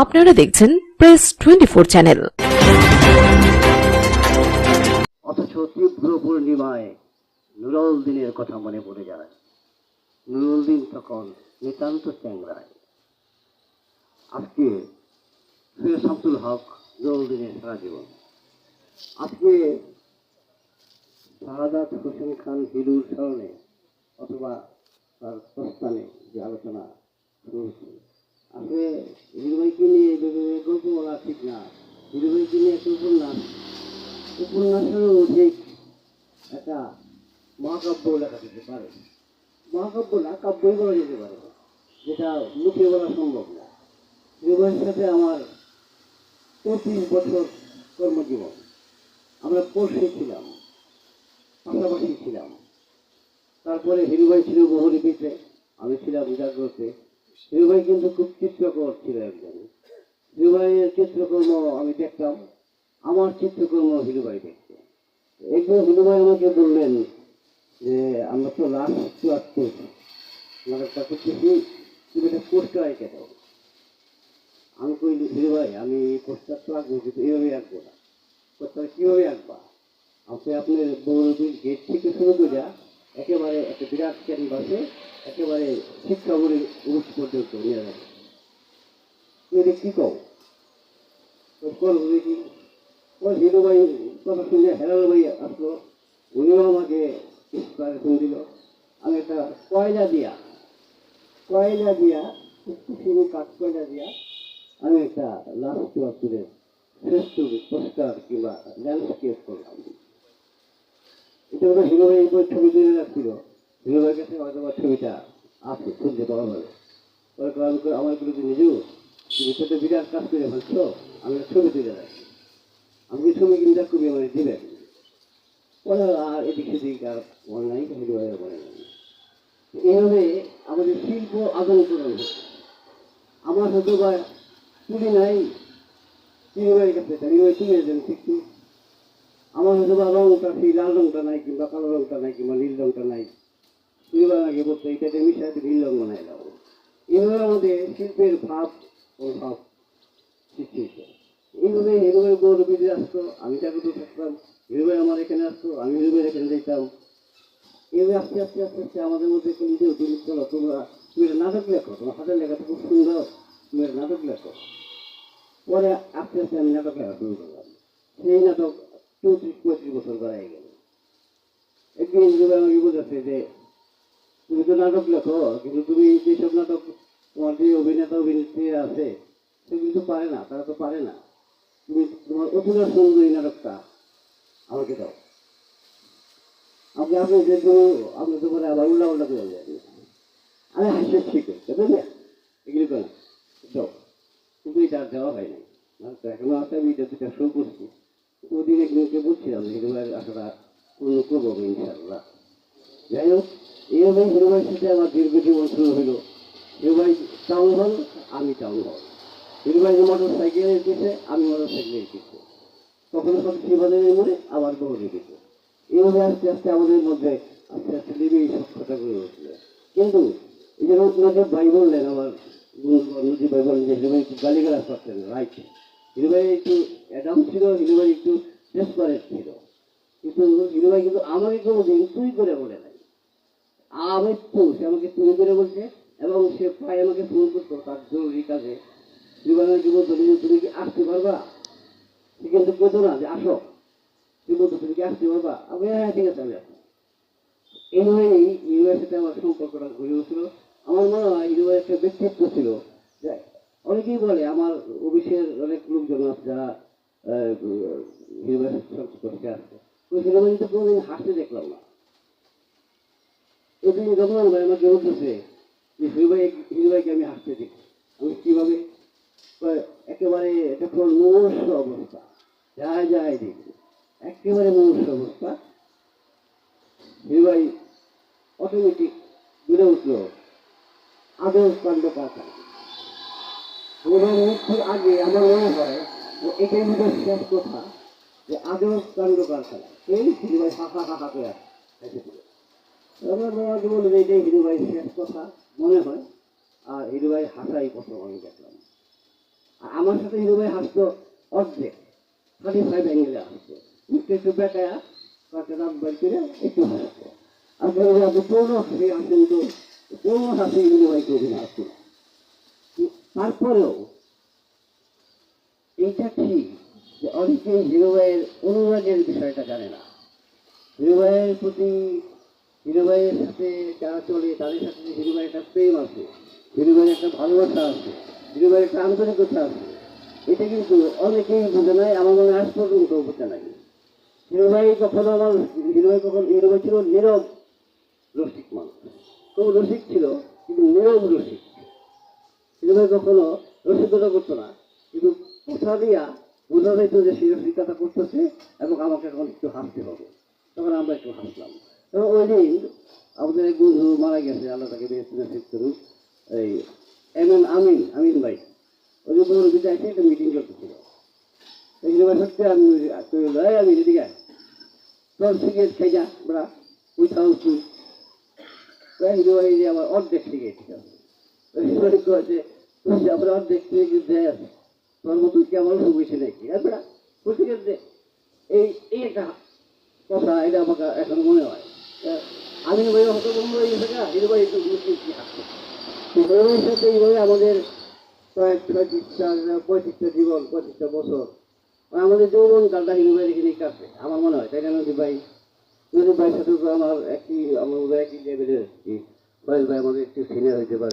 আপনারা দেখছেন press twenty four channel অথচ তীব্র পূর্ণিমায় নুরুল দিনের কথা মনে পড়ে যায়। নুরুল দিন তখন নিতান্ত চ্যাংরায় আজকে সৈয়দ শামসুল হক নুরুল দিনের সারা জীবন। আজকে শাহাদাত হোসেন খান হিরুর স্মরণে অথবা তার প্রস্থানে যে আলোচনা শুরু হচ্ছে হিরুভাইকে নিয়ে গল্প বলা ঠিক না। হিরুভাইকে নিয়ে একটা উপন্যাস। উপন্যাসেরও ঠিক একটা মহাকাব্য লেখা যেতে পারে। মহাকাব্য না, কাব্যই বলা যেতে পারে। যেটা মুখে বলা সম্ভব না। হিরুভাইয়ের সাথে আমার পঁচিশ বছর কর্মজীবন। আমরা পড়শে ছিলাম, পাশাপাশি ছিলাম। তারপরে হিরুভাই ছিল বহুলিপিতে, আমি ছিলাম জাগ্রতে হিরুভাই কিন্তু খুব চিত্রকর ছিল একজন। হিরুভাইয়ের চিত্রকর্ম আমি দেখতাম। আমার চিত্রকর্ম হিরুভাই দেখতে। একবার হিরুভাই আমাকে বললেন যে, আমরা তো লাস্ট চুয়াত্তর নাটকটা করতেছি তুমি একটা পোস্টার এঁকে দাও আমি কই হিরুভাই আমি পোস্টার তো আঁকবো কিন্তু এইভাবে আঁকবো না। পোস্টার কীভাবে আঁকবা? আপনি আপনার বৌরবীর গেট থেকে শুরু করে একেবারে একটা বিরাট ক্যানভাসে একেবারে শিক্ষা বলে উরুষ পর্যন্ত নিয়ে যাবে তুমি কী কও? তো করব দেখি ওই হিরো ভাই কথা শুনে হেলাল ভাই আসলো, উনিও আমাকে ইন্সপিরেশন দিল। আমি একটা কয়লা দিয়া কয়লা দিয়া একটু শুরু কাঠ কয়লা দিয়া আমি একটা লাস্ট চুয়াত্তরের শ্রেষ্ঠ পোস্টার কিংবা ল্যান্ডস্কেপ করলাম। এটা হলো হিরো ভাই একবার ছবি তুলে রাখছিল হিরো ভাইয়ের কাছে হয়তো আমার ছবিটা আছে, খুঁজতে পাওয়া যাবে পরে আমি কই- আমারগুলো নিজেও তুমি তো বিরাট কাজ করে ফেলছো, আমি ছবি তুলে রাখি। আমি ছবি কিনতে খুবই আমার দিবেন পরে আর এদিক সেদিক আর নাই হিরো ভাইয়ের নাই এইভাবে আমাদের শিল্প আদান প্রদান হচ্ছে আমার হয়তো বা তুলি নাই, হিরো ভাইয়ের কাছে। হিরো ভাই তুলে দেন, ঠিক আমার হয়তো বা রংটা সেই লাল রংটা নাই কিংবা কালো রংটা নাই কিংবা নীল রংটা নাই। এবার আগে বলতো এটাতে মিশাতে নীল রং বানাই দাও এভাবে আমাদের শিল্পের ভাব ও ভাব সৃষ্টি হয়েছে। এইভাবে হিরোভাই গৌরবীদের আসতো, আমি তাকে চাকরি থাকতাম হিরোভাই আমার এখানে আসতো, আমি হিরোভাইয়ের এখানে যেতাম এইভাবে আস্তে আস্তে আস্তে আস্তে আমাদের মধ্যে কোনো যে তুমি চলো। তোমরা তুমি নাটক লেখো, তোমার হাতের লেখাটা খুব সুন্দর। তুমি নাটক লেখো। পরে আস্তে আস্তে আমি নাটক লেখা শুরু করলাম। সেই নাটক চৌত্রিশ পঁয়ত্রিশ বছর বেড়াই গেল একদিন হিসেবে আমাকে বোঝাচ্ছে যে তুমি তো নাটক লেখো কিন্তু তুমি যেসব নাটক তোমার যে অভিনেতা অভিনেত্রী আছে সে কিন্তু পারে না তারা তো পারে না তুমি তোমার অতুলা সুন্দরী নাটকটা আমাকে দাও আপনি আপনি যেহেতু আপনি তো পরে আবার উল্লা উল্টা করে যাবেন আমি হাসি আছে বুঝলে এগুলি করে দাও কিন্তু এটা আর দেওয়া হয় নাই। এখনও আছে, আমি এটা দুটা শুরু করছি। একজনকে বলছিলাম যে হিরোভাইয়ের আশাটা পূর্ণ করব আমি ইনশাল্লাহ যাই হোক এইভাবে হিরোভাইয়ের সাথে আমার দীর্ঘ জীবন শুরু হলো হিরোভাই টাউন হল আমি টাউন হল হিরোভাই মোটর সাইকেল এসেছে আমি মোটর সাইকেল এসেছি কখনো সব শিবাদের মনে আবার বহু রেখেছে এইভাবে আস্তে আস্তে আমাদের মধ্যে আস্তে আস্তে দেবী এই সক্ষতা গড়ে উঠল। কিন্তু এই যে নজর ভাই বললেন, আমার নদী ভাই বললেন যে হিরোভাই একটু গালিগালাজ করতেন, রাইট? হিরোভাই একটু অ্যাডাম ছিল হিরোভাই একটু ছিল কিন্তু হিরোভাই কিন্তু আমাকে কোনো দিন তুই করে বলে নাই। আমি তো সে আমাকে তুমি করে বলছে এবং সে প্রায় আমাকে ফোন করতো তার জরুরি কাজে। হিরোভাই আমাকে বলতো তুমি কি আসতে পারবা? সে কিন্তু বলতো না যে, আসো। তুই বলতো, তুমি কি আসতে পারবা? আমি হ্যাঁ ঠিক আছে, আমি আসব। এইভাবেই হিরোভাইয়ের সাথে আমার সম্পর্কটা গড়ে উঠছিল আমার মনে হয় একটা ব্যক্তিত্ব ছিল। অনেকেই বলে আমার অফিসের অনেক লোকজন আছে যারা হিরোভাইয়ের সংস্পর্শে আসছে ওই হিরোভাই কিন্তু কোনোদিন হাসতে দেখলাম না ওই দিন রঘুমান ভাই আমাকে বলতেছে যে হিরোভাই হিরোভাইকে আমি হাসতে দেখি। আমি কীভাবে একেবারে এটা পুরো মুমূর্ষ অবস্থা যায় যায় দেখি। একেবারে মুমূর্ষ অবস্থা। হিরোভাই অটোমেটিক বেড়ে উঠল, আদর কাণ্ড পাতা মৃত্যুর আগে আমার মনে হয় যে এটাই মধ্যে শেষ কথা, যে আদর কাণ্ড কারখানা এই হিরোভাই হাঁকা হাঁকা করে এসেছিল শেষ কথা মনে হয়। আর আর আমার সাথে হিরো ভাই হাসতো অর্ধেক। অ্যাঙ্গেলে হাসতো। একটু একটু বেটায়া তাকে বের করে একটু হাসতো। আসলে আপনি পূর্ণ হাসি হাসেন তো, পূর্ণ হাসি হিরো হাসতো তারপরেও এইটা ঠিক যে অনেকে হিরো ভাইয়ের অনুরাগের বিষয়টা জানে না। হিরো ভাইয়ের প্রতি হিরো ভাইয়ের সাথে যারা চলে, তাদের সাথে যে একটা প্রেম আছে হিরো একটা ভালোবাসা আছে হিরো ভাইয়ের একটা আন্তরিকতা আছে, এটা কিন্তু অনেকেই বোঝে নাই আমার মনে আজ পর্যন্ত বোঝে নাই হিরো ভাই কখনো আমার হিরো ভাই কখনো হিরো ছিল নীরব রসিক মানুষ। খুব রসিক ছিল, কিন্তু নীরব রসিক। হিরো ভাই কখনো রসিকতা করতো না, কিন্তু কথা দিয়া বোঝা যাইতো যে সে রসিকতা করতেছে এবং আমাকে এখন একটু হাসতে হবে। তখন আমরা একটু হাসলাম। ওই দিন আমাদের বন্ধু মারা গেছে, আল্লাহ তাকে করুন এই এম এম আমিন আমিন ভাই। ওই যে বন্ধু বিদায় একটা মিটিং করতেছিল সত্যি আমি ভাই আমি এদিকে তোর সিগারেট খাই যা বড়া উঠাও তুই। আমার অর্ধেক সিগারেট কি আমার আর বেড়া এই এই একটা কথা, এটা আমাকে এখন মনে হয়। আমি ওই হতভম্ব হয়ে গেছে না এরকম একটু ইতিহাস সাথে এইভাবে আমাদের পঁয়ত্রিশটা জীবন, পঁয়ত্রিশটা বছর। আমাদের যৌবন কালটা ভাইয়ের এখানে কাছে আমার মনে হয়। তাই না নদী ভাই নদী ভাইয়ের সাথে আমার একই আমার একই লেভেলের ভাই ভাই আমাদের একটু সিনিয়র হইতে পারে।